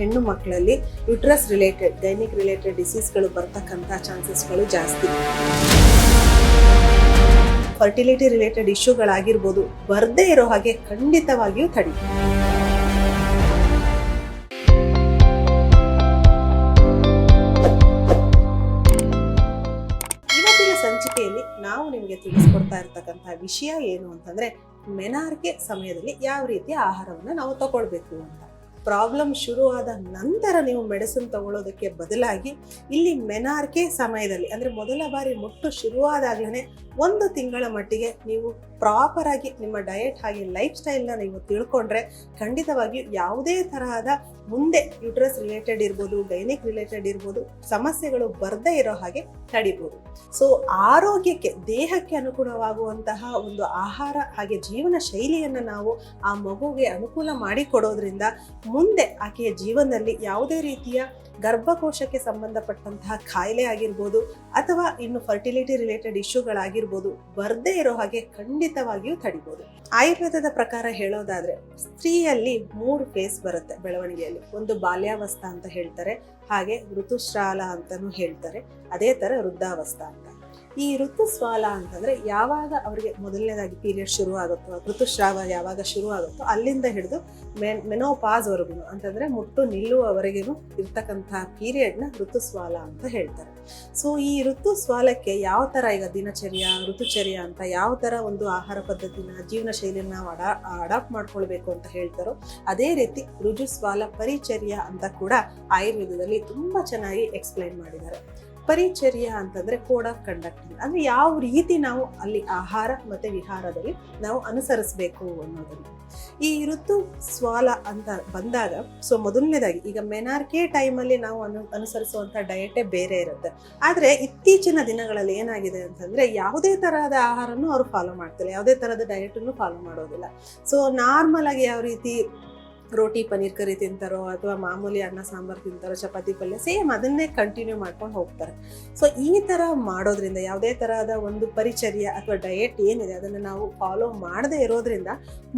ಹೆಣ್ಣು ಮಕ್ಕಳಲ್ಲಿ uterus related gynaec related ಡಿಸೀಸ್ಗಳು ಬರ್ತಕ್ಕಂಥ ಚಾನ್ಸಸ್ಗಳು ಜಾಸ್ತಿ. ಫರ್ಟಿಲಿಟಿ ರಿಲೇಟೆಡ್ ಇಶ್ಯೂಗಳಾಗಿರ್ಬೋದು ಬರದೇ ಇರೋ ಹಾಗೆ ಖಂಡಿತವಾಗಿಯೂ ತಡಿ. ಇವತ್ತಿನ ಸಂಚಿಕೆಯಲ್ಲಿ ನಾವು ನಿಮಗೆ ತಿಳಿಸ್ಕೊಡ್ತಾ ಇರ್ತಕ್ಕಂಥ ವಿಷಯ ಏನು ಅಂತಂದ್ರೆ ಮೆನಾರ್ಕೆ ಸಮಯದಲ್ಲಿ ಯಾವ ರೀತಿಯ ಆಹಾರವನ್ನು ನಾವು ತಗೊಳ್ಬೇಕು ಅಂತ. ಪ್ರಾಬ್ಲಮ್ ಶುರುವಾದ ನಂತರ ನೀವು ಮೆಡಿಸಿನ್ ತಗೊಳ್ಳೋದಕ್ಕೆ ಬದಲಾಗಿ ಇಲ್ಲಿ ಮೆನಾರ್ಕೆ ಸಮಯದಲ್ಲಿ, ಅಂದರೆ ಮೊದಲ ಬಾರಿ ಮುಟ್ಟು ಶುರುವಾದಾಗಲೇ ಒಂದು ತಿಂಗಳ ಮಟ್ಟಿಗೆ ನೀವು ಪ್ರಾಪರ್ ಆಗಿ ನಿಮ್ಮ ಡಯಟ್ ಹಾಗೆ ಲೈಫ್ ಸ್ಟೈಲ್ನ ನೀವು ತಿಳ್ಕೊಂಡ್ರೆ ಖಂಡಿತವಾಗಿಯೂ ಯಾವುದೇ ತರಹದ ಮುಂದೆ ಯುಟ್ರಸ್ ರಿಲೇಟೆಡ್ ಇರ್ಬೋದು ಗೈನಿಕ್ ರಿಲೇಟೆಡ್ ಇರ್ಬೋದು, ಸಮಸ್ಯೆಗಳು ಬರದೇ ಇರೋ ಹಾಗೆ ತಡಿಬೋದು. ಸೊ ಆರೋಗ್ಯಕ್ಕೆ, ದೇಹಕ್ಕೆ ಅನುಗುಣವಾಗುವಂತಹ ಒಂದು ಆಹಾರ ಹಾಗೆ ಜೀವನ ಶೈಲಿಯನ್ನು ನಾವು ಆ ಮಗುಗೆ ಅನುಕೂಲ ಮಾಡಿಕೊಡೋದ್ರಿಂದ ಮುಂದೆ ಆಕೆಯ ಜೀವನದಲ್ಲಿ ಯಾವುದೇ ರೀತಿಯ ಗರ್ಭಕೋಶಕ್ಕೆ ಸಂಬಂಧಪಟ್ಟಂತಹ ಕಾಯಿಲೆ ಆಗಿರ್ಬೋದು ಅಥವಾ ಇನ್ನು ಫರ್ಟಿಲಿಟಿ ರಿಲೇಟೆಡ್ ಇಶ್ಯೂಗಳಾಗಿರ್ಬೋದು, ಬರದೇ ಇರೋ ಹಾಗೆ ಖಂಡಿತವಾಗಿಯೂ ತಡಿಬೋದು. ಆಯುರ್ವೇದದ ಪ್ರಕಾರ ಹೇಳೋದಾದ್ರೆ, ಸ್ತ್ರೀಯಲ್ಲಿ ಮೂರು ಫೇಸ್ ಬರುತ್ತೆ ಬೆಳವಣಿಗೆಯಲ್ಲಿ. ಒಂದು ಬಾಲ್ಯಾವಸ್ಥಾ ಅಂತ ಹೇಳ್ತಾರೆ, ಹಾಗೆ ಋತುಶ್ರಾಲ ಅಂತಾನು ಹೇಳ್ತಾರೆ. ಅದೇ ತರ ವೃದ್ಧಾವಸ್ಥಾ ಅಂತ. ಈ ಋತುಸ್ವಾಲ ಅಂತಂದ್ರೆ ಯಾವಾಗ ಅವರಿಗೆ ಮೊದಲನೇದಾಗಿ ಪೀರಿಯಡ್ ಶುರು ಆಗುತ್ತೋ ಋತುಸ್ರಾವ ಯಾವಾಗ ಶುರು ಆಗುತ್ತೋ ಅಲ್ಲಿಂದ ಹಿಡಿದು ಮೆನ್ ಮೆನೋಪಾಸ್ವರೆಗೂ ಅಂತಂದ್ರೆ ಮುಟ್ಟು ನಿಲ್ಲುವವರೆಗೂ ಇರ್ತಕ್ಕಂತಹ ಪೀರಿಯಡ್ನ ಋತುಸ್ವಾಲ ಅಂತ ಹೇಳ್ತಾರೆ. ಸೊ ಈ ಋತುಸ್ವಾಲಕ್ಕೆ ಯಾವ ತರ ಈಗ ದಿನಚರ್ಯ, ಋತುಚರ್ಯ ಅಂತ ಯಾವ ತರ ಒಂದು ಆಹಾರ ಪದ್ಧತಿನ, ಜೀವನ ಶೈಲಿನ ನಾವು ಅಡಾ ಅಡಾಪ್ಟ್ ಮಾಡ್ಕೊಳ್ಬೇಕು ಅಂತ ಹೇಳ್ತಾರೋ ಅದೇ ರೀತಿ ಋಜುಸ್ವಾಲ ಪರಿಚರ್ಯ ಅಂತ ಕೂಡ ಆಯುರ್ವೇದದಲ್ಲಿ ತುಂಬಾ ಚೆನ್ನಾಗಿ ಎಕ್ಸ್ಪ್ಲೈನ್ ಮಾಡಿದ್ದಾರೆ. ಪರಿಚರ್ಯ ಅಂತಂದ್ರೆ ಕೋಡ್ ಆಫ್ ಕಂಡಕ್ಟಿಂಗ್ ಅಂದ್ರೆ ಯಾವ ರೀತಿ ನಾವು ಅಲ್ಲಿ ಆಹಾರ ಮತ್ತೆ ವಿಹಾರದಲ್ಲಿ ನಾವು ಅನುಸರಿಸಬೇಕು ಅನ್ನೋದನ್ನು. ಈ ಋತು ಸ್ವಾಲ ಅಂತ ಬಂದಾಗ ಸೊ ಮೊದಲನೇದಾಗಿ ಈಗ ಮೆನಾರ್ಕೆ ಟೈಮಲ್ಲಿ ನಾವು ಅನು, ಅನುಸರಿಸುವಂಥ ಡಯಟೇ ಬೇರೆ ಇರುತ್ತೆ. ಆದರೆ ಇತ್ತೀಚಿನ ದಿನಗಳಲ್ಲಿ ಏನಾಗಿದೆ ಅಂತಂದ್ರೆ ಯಾವುದೇ ತರಹದ ಆಹಾರನೂ ಅವರು ಫಾಲೋ ಮಾಡ್ತಿಲ್ಲ. ಯಾವುದೇ ತರಹದ ಡಯಟನ್ನು ಫಾಲೋ ಮಾಡೋದಿಲ್ಲ. ಸೊ ನಾರ್ಮಲ್ ಆಗಿ ಯಾವ ರೀತಿ ರೋಟಿ ಪನ್ನೀರ್ ಕರಿ ತಿಂತಾರೋ ಅಥವಾ ಮಾಮೂಲಿ ಅನ್ನ, ಸಾಂಬಾರು ತಿಂತಾರೋ, ಚಪಾತಿ, ಪಲ್ಯ, ಸೇಮ್ ಅದನ್ನೇ ಕಂಟಿನ್ಯೂ ಮಾಡ್ಕೊಂಡು ಹೋಗ್ತಾರೆ. ಸೊ ಈ ಥರ ಮಾಡೋದ್ರಿಂದ, ಯಾವುದೇ ತರಹದ ಒಂದು ಪರಿಚರ್ಯ ಅಥವಾ ಡಯಟ್ ಏನಿದೆ, ಅದನ್ನು ನಾವು ಫಾಲೋ ಮಾಡದೇ ಇರೋದ್ರಿಂದ,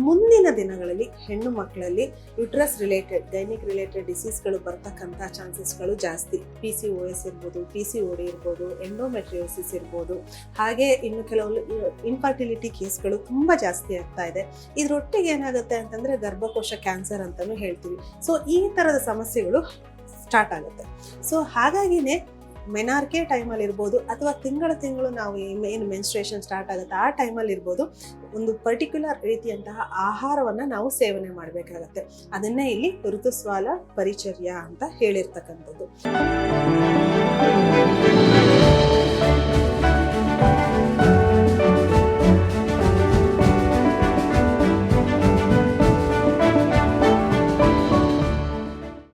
ಮುಂದಿನ ದಿನಗಳಲ್ಲಿ ಹೆಣ್ಣು ಮಕ್ಕಳಲ್ಲಿ ಯುಟ್ರಸ್ ರಿಲೇಟೆಡ್ ಗೈನಿಕ್ ರಿಲೇಟೆಡ್ ಡಿಸೀಸ್ಗಳು ಬರ್ತಕ್ಕಂಥ ಚಾನ್ಸಸ್ಗಳು ಜಾಸ್ತಿ. ಪಿ ಸಿ ಓ ಎಸ್ ಇರ್ಬೋದು ಪಿ ಸಿ ಓ ಡಿ ಇರ್ಬೋದು ಎಂಡೋಮೆಟ್ರಿಯೋಸಿಸ್ ಇರ್ಬೋದು. ಹಾಗೆ ಇನ್ನು ಕೆಲವೊಂದು ಇನ್ಫರ್ಟಿಲಿಟಿ ಕೇಸ್ಗಳು ತುಂಬ ಜಾಸ್ತಿ ಆಗ್ತಾ ಇದೆ. ಇದರೊಟ್ಟಿಗೆ ಏನಾಗುತ್ತೆ ಅಂತಂದರೆ, ಗರ್ಭಕೋಶ ಕ್ಯಾನ್ಸರ್ ಅಂತಾನೂ ಹೇಳ್ತೀವಿ. ಸೊ ಈ ಥರದ ಸಮಸ್ಯೆಗಳು ಸ್ಟಾರ್ಟ್ ಆಗುತ್ತೆ. ಸೊ ಹಾಗಾಗಿನೇ ಮೆನಾರ್ಕೆ ಟೈಮಲ್ಲಿ ಇರ್ಬೋದು ಅಥವಾ ತಿಂಗಳ ತಿಂಗಳು ನಾವು ಏನು ಮೆನ್ಸ್ಟ್ರೇಷನ್ ಸ್ಟಾರ್ಟ್ ಆಗುತ್ತೆ, ಆ ಟೈಮಲ್ಲಿ ಇರ್ಬೋದು ಒಂದು ಪರ್ಟಿಕ್ಯುಲರ್ ರೀತಿಯಂತಹ ಆಹಾರವನ್ನು ನಾವು ಸೇವನೆ ಮಾಡಬೇಕಾಗತ್ತೆ. ಅದನ್ನೇ ಇಲ್ಲಿ ಋತುಸ್ವಾಲ ಪರಿಚರ್ಯ ಅಂತ ಹೇಳಿರ್ತಕ್ಕಂಥದ್ದು.